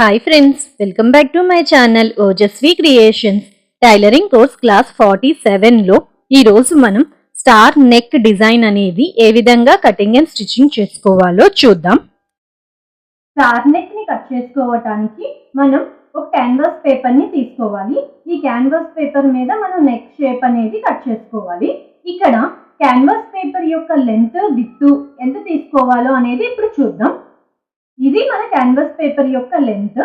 Hi friends welcome back to my channel Ojaswi creations tailoring course class forty సెవెన్లో ఈరోజు మనం star neck design అనేది ఏ విధంగా cutting and stitching చేసుకోవాలో చూద్దాం. స్టార్ నెక్ని కట్ చేసుకోవటానికి మనం ఒక క్యాన్వాస్ పేపర్ని తీసుకోవాలి. ఈ క్యాన్వాస్ పేపర్ మీద మనం నెక్ షేప్ అనేది కట్ చేసుకోవాలి. ఇక్కడ క్యాన్వాస్ పేపర్ యొక్క లెంత్ విత్ ఎంత తీసుకోవాలో అనేది ఇప్పుడు చూద్దాం. ఇది మన క్యాన్వాస్ పేపర్ యొక్క లెంత్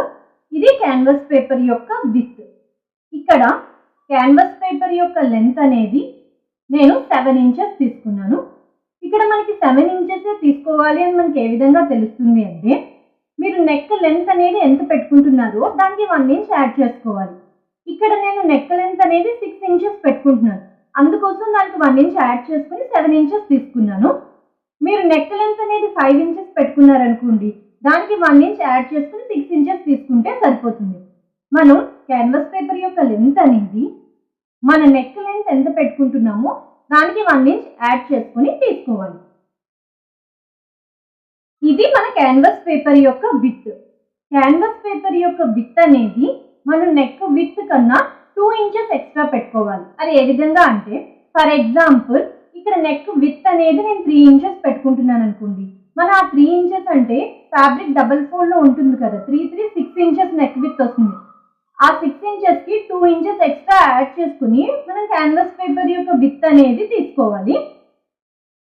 ఇది క్యాన్వాస్ పేపర్ యొక్క విత్ ఇక్కడ క్యాన్వాస్ పేపర్ యొక్క లెంత్ అనేది నేను సెవెన్ ఇంచెస్ తీసుకున్నాను. ఇక్కడ మనకి సెవెన్ ఇంచెస్ తీసుకోవాలి అని మనకి ఏ విధంగా తెలుస్తుంది అంటే మీరు నెక్ లెంత్ అనేది ఎంత పెట్టుకుంటున్నారో దానికి వన్ ఇంచ్ యాడ్ చేసుకోవాలి. ఇక్కడ నేను నెక్ లెంత్ అనేది సిక్స్ ఇంచెస్ పెట్టుకుంటున్నాను. అందుకోసం దానికి వన్ ఇంచ్ యాడ్ చేసుకుని సెవెన్ ఇంచెస్ తీసుకున్నాను. మీరు నెక్ లెంత్ అనేది ఫైవ్ ఇంచెస్ పెట్టుకున్నారనుకోండి దానికి వన్ ఇంచ్ యాడ్ చేసుకుని సిక్స్ ఇంచెస్ తీసుకుంటే సరిపోతుంది. మనం క్యాన్వాస్ పేపర్ యొక్క లెంత్ అనేది మన నెక్ లెంత్ ఎంత పెట్టుకుంటున్నామో దానికి వన్ ఇంచ్ యాడ్ చేసుకుని తీసుకోవాలి. ఇది మన క్యాన్వాస్ పేపర్ యొక్క విత్ క్యాన్వాస్ పేపర్ యొక్క విత్ అనేది మనం నెక్ విత్ కన్నా టూ ఇంచెస్ ఎక్స్ట్రా పెట్టుకోవాలి. అది ఏ విధంగా అంటే ఫర్ ఎగ్జాంపుల్ ఇక్కడ నెక్ విత్ అనేది నేను త్రీ ఇంచెస్ పెట్టుకుంటున్నాను అనుకోండి. మన ఆ త్రీ ఇంచెస్ అంటే ఫ్యాబ్రిక్ డబల్ ఫోల్డ్లో ఉంటుంది కదా. Three three six inches neck width వస్తుంది. ఆ సిక్స్ ఇంచెస్కి టూ ఇంచెస్ ఎక్స్ట్రా యాడ్ చేసుకుని మనం క్యాన్వాస్ పేపర్ యొక్క విత్ అనేది తీసుకోవాలి.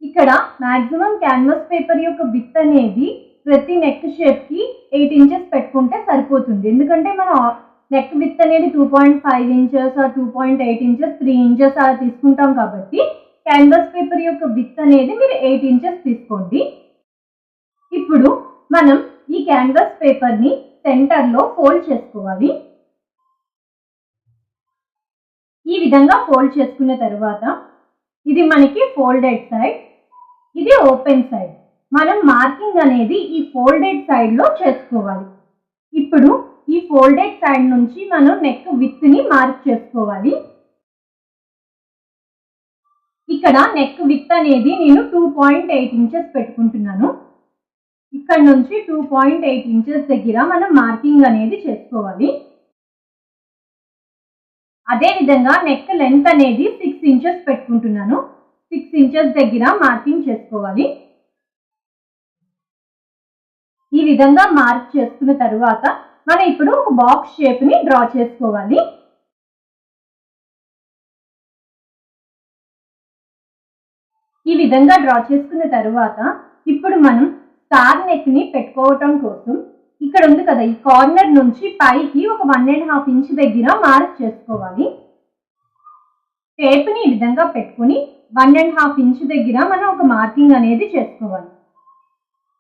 ఇక్కడ మాక్సిమం క్యాన్వాస్ పేపర్ యొక్క విత్ అనేది ప్రతి నెక్ షేప్కి ఎయిట్ ఇంచెస్ పెట్టుకుంటే సరిపోతుంది. ఎందుకంటే మనం నెక్ విత్ అనేది two point five inches two point eight inches three inches అలా తీసుకుంటాం కాబట్టి క్యాన్వాస్ పేపర్ యొక్క విత్ అనేది మీరు ఎయిట్ ఇంచెస్ తీసుకోండి. ఇప్పుడు మనం ఈ క్యాన్వాస్ పేపర్ని సెంటర్లో ఫోల్డ్ చేసుకోవాలి. ఈ విధంగా ఫోల్డ్ చేసుకున్న తర్వాత ఇది మనకి ఫోల్డెడ్ సైడ్ ఇది ఓపెన్ సైడ్ మనం మార్కింగ్ అనేది ఈ ఫోల్డెడ్ సైడ్లో చేసుకోవాలి. ఇప్పుడు ఈ ఫోల్డెడ్ సైడ్ నుంచి మనం నెక్ విత్ని మార్క్ చేసుకోవాలి. ఇక్కడ నెక్ విత్ అనేది నేను టూ పాయింట్ ఎయిట్ ఇంచెస్ పెట్టుకుంటున్నాను. ఇక్కడ నుంచి టూ పాయింట్ ఎయిట్ ఇంచెస్ దగ్గర మనం మార్కింగ్ అనేది చేసుకోవాలి. అదే విధంగా నెక్ లెంత్ అనేది సిక్స్ ఇంచెస్ పెట్టుకుంటున్నాను. సిక్స్ ఇంచెస్ దగ్గర మార్కింగ్ చేసుకోవాలి. ఈ విధంగా మార్క్ చేసుకున్న తర్వాత మనం ఇప్పుడు ఒక బాక్స్ షేప్ని డ్రా చేసుకోవాలి. ఈ విధంగా డ్రా చేసుకున్న తర్వాత ఇప్పుడు మనం స్టార్ నెక్ని పెట్టుకోవటం కోసం ఇక్కడ ఉంది కదా ఈ కార్నర్ నుంచి పైకి ఒక వన్ అండ్ హాఫ్ ఇంచ్ దగ్గర మార్క్ చేసుకోవాలి. టేప్ని ఈ విధంగా పెట్టుకుని వన్ అండ్ హాఫ్ ఇంచ్ దగ్గర మనం ఒక మార్కింగ్ అనేది చేసుకోవాలి.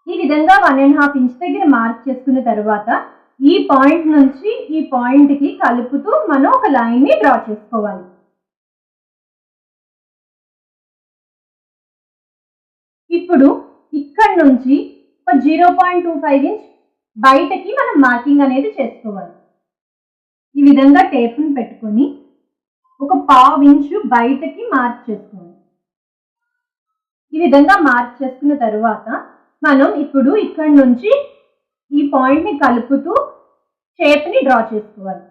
ఈ విధంగా వన్ అండ్ హాఫ్ ఇంచ్ దగ్గర మార్క్ చేసుకున్న తర్వాత ఈ పాయింట్ నుంచి ఈ పాయింట్కి కలుపుతూ మనం ఒక లైన్ని డ్రా చేసుకోవాలి. ఇప్పుడు ఇక్కడ నుంచి ఒక zero point two five inch బయటకి మనం మార్కింగ్ అనేది చేసుకోవాలి. ఈ విధంగా టేప్ని పెట్టుకొని ఒక పావు ఇంచు బయటకి మార్క్ చేసుకోవాలి. ఈ విధంగా మార్క్ చేసుకున్న తర్వాత మనం ఇప్పుడు ఇక్కడ నుంచి ఈ పాయింట్ని కలుపుతూ షేప్ని డ్రా చేసుకోవాలి.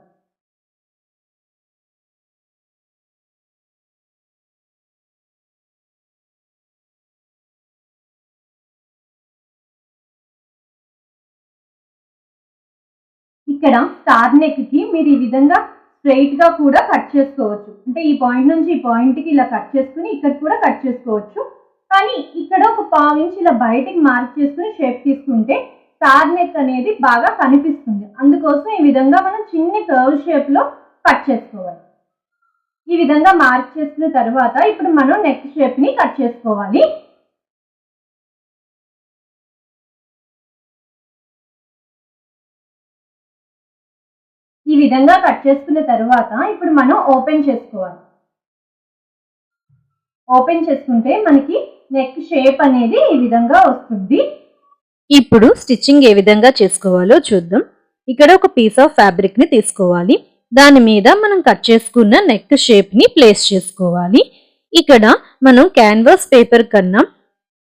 ఇక్కడ స్టార్ నెక్కి మీరు ఈ విధంగా స్ట్రైట్గా కూడా కట్ చేసుకోవచ్చు. అంటే ఈ పాయింట్ నుంచి ఈ పాయింట్కి ఇలా కట్ చేసుకుని ఇక్కడ కూడా కట్ చేసుకోవచ్చు. కానీ ఇక్కడ ఒక పావించి ఇలా బయటికి మార్క్ చేసుకుని షేప్ తీసుకుంటే స్టార్ నెక్ అనేది బాగా కనిపిస్తుంది. అందుకోసం ఈ విధంగా మనం చిన్న కర్వ్ షేప్లో కట్ చేసుకోవాలి. ఈ విధంగా మార్క్ చేసుకున్న తర్వాత ఇప్పుడు మనం నెక్ షేప్ని కట్ చేసుకోవాలి. ఈ విధంగా కట్ చేసుకున్న తర్వాత ఇప్పుడు మనం ఓపెన్ చేసుకోవాలి. ఓపెన్ చేసుకుంటే మనకి నెక్ షేప్ అనేది ఈ విధంగా వస్తుంది. ఇప్పుడు స్టిచ్చింగ్ ఏ విధంగా చేసుకోవాలో చూద్దాం. ఇక్కడ ఒక పీస్ ఆఫ్ ఫ్యాబ్రిక్ని తీసుకోవాలి. దాని మీద మనం కట్ చేసుకున్న నెక్ షేప్ని ప్లేస్ చేసుకోవాలి. ఇక్కడ మనం క్యాన్వాస్ పేపర్ కన్నా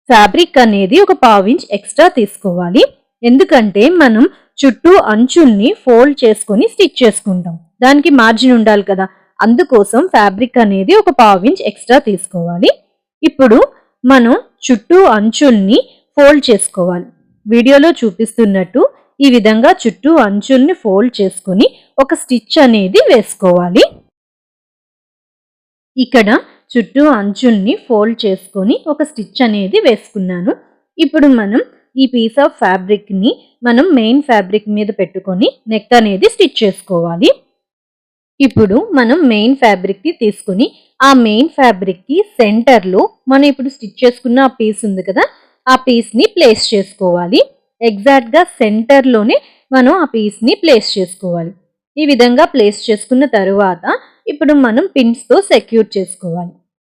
ఫ్యాబ్రిక్ అనేది ఒక పావు ఇంచ్ ఎక్స్ట్రా తీసుకోవాలి. ఎందుకంటే మనం చుట్టూ అంచుల్ని ఫోల్డ్ చేసుకొని స్టిచ్ చేసుకుంటాం. దానికి మార్జిన్ ఉండాలి కదా. అందుకోసం ఫ్యాబ్రిక్ అనేది ఒక పావు ఇంచ్ ఎక్స్ట్రా తీసుకోవాలి. ఇప్పుడు మనం చుట్టూ అంచుల్ని ఫోల్డ్ చేసుకోవాలి. వీడియోలో చూపిస్తున్నట్టు ఈ విధంగా చుట్టూ అంచుల్ని ఫోల్డ్ చేసుకొని ఒక స్టిచ్ అనేది వేసుకోవాలి. ఇక్కడ చుట్టూ అంచుల్ని ఫోల్డ్ చేసుకొని ఒక స్టిచ్ అనేది వేసుకున్నాను. ఇప్పుడు మనం ఈ పీస్ ఆఫ్ ఫ్యాబ్రిక్ని మనం మెయిన్ ఫ్యాబ్రిక్ మీద పెట్టుకొని నెక్ అనేది స్టిచ్ చేసుకోవాలి. ఇప్పుడు మనం మెయిన్ ఫ్యాబ్రిక్ని తీసుకుని ఆ మెయిన్ ఫ్యాబ్రిక్కి సెంటర్లో మనం ఇప్పుడు స్టిచ్ చేసుకున్న ఆ పీస్ ఉంది కదా ఆ పీస్ని ప్లేస్ చేసుకోవాలి. ఎగ్జాక్ట్గా సెంటర్లోనే మనం ఆ పీస్ని ప్లేస్ చేసుకోవాలి. ఈ విధంగా ప్లేస్ చేసుకున్న తరువాత ఇప్పుడు మనం పిన్స్తో సెక్యూర్ చేసుకోవాలి.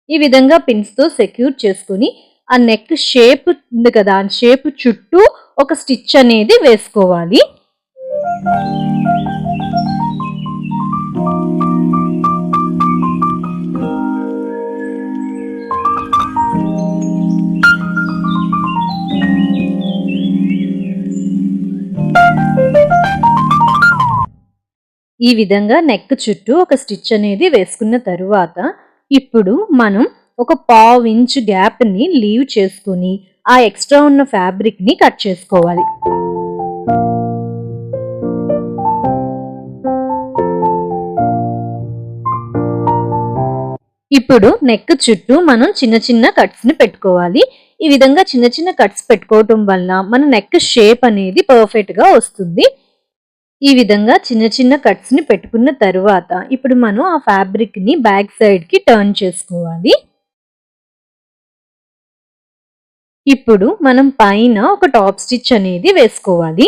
ఈ విధంగా పిన్స్తో సెక్యూర్ చేసుకుని ఆ నెక్ షేప్ ఉంది కదా ఆ షేప్ చుట్టూ ఒక స్టిచ్ అనేది వేసుకోవాలి. ఈ విధంగా నెక్ చుట్టూ ఒక స్టిచ్ అనేది వేసుకున్న తరువాత ఇప్పుడు మనం ఒక పావు ఇంచ్ గ్యాప్ని లీవ్ చేసుకుని ఆ ఎక్స్ట్రా ఉన్న ఫ్యాబ్రిక్ని కట్ చేసుకోవాలి. ఇప్పుడు నెక్ చుట్టూ మనం చిన్న చిన్న కట్స్ని పెట్టుకోవాలి. ఈ విధంగా చిన్న చిన్న కట్స్ పెట్టుకోవటం వల్ల మన నెక్ షేప్ అనేది పర్ఫెక్ట్గా వస్తుంది. ఈ విధంగా చిన్న చిన్న కట్స్ని పెట్టుకున్న తరువాత ఇప్పుడు మనం ఆ ఫ్యాబ్రిక్ని బ్యాక్ సైడ్కి టర్న్ చేసుకోవాలి. ఇప్పుడు మనం పైన ఒక టాప్ స్టిచ్ అనేది వేసుకోవాలి.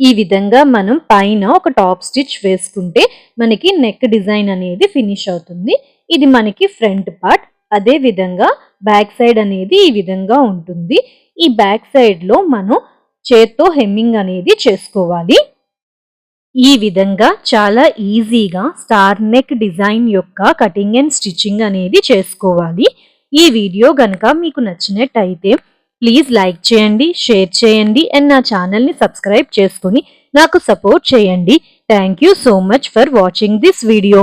ఈ విధంగా మనం పైన ఒక టాప్ స్టిచ్ వేసుకుంటే మనకి నెక్ డిజైన్ అనేది ఫినిష్ అవుతుంది. ఇది మనకి ఫ్రంట్ పార్ట్. అదే విధంగా బ్యాక్ సైడ్ అనేది ఈ విధంగా ఉంటుంది. ఈ బ్యాక్ సైడ్లో మనం చేత్తో హెమ్మింగ్ అనేది చేసుకోవాలి. ఈ విధంగా చాలా ఈజీగా స్టార్ నెక్ డిజైన్ యొక్క కటింగ్ అండ్ స్టిచ్చింగ్ అనేది చేసుకోవాలి. ఈ వీడియో కనుక మీకు నచ్చినట్టయితే ప్లీజ్ లైక్ చేయండి షేర్ చేయండి అండ్ నా ఛానల్ని సబ్స్క్రైబ్ చేసుకుని నాకు సపోర్ట్ చేయండి. Thank you so much for watching this video.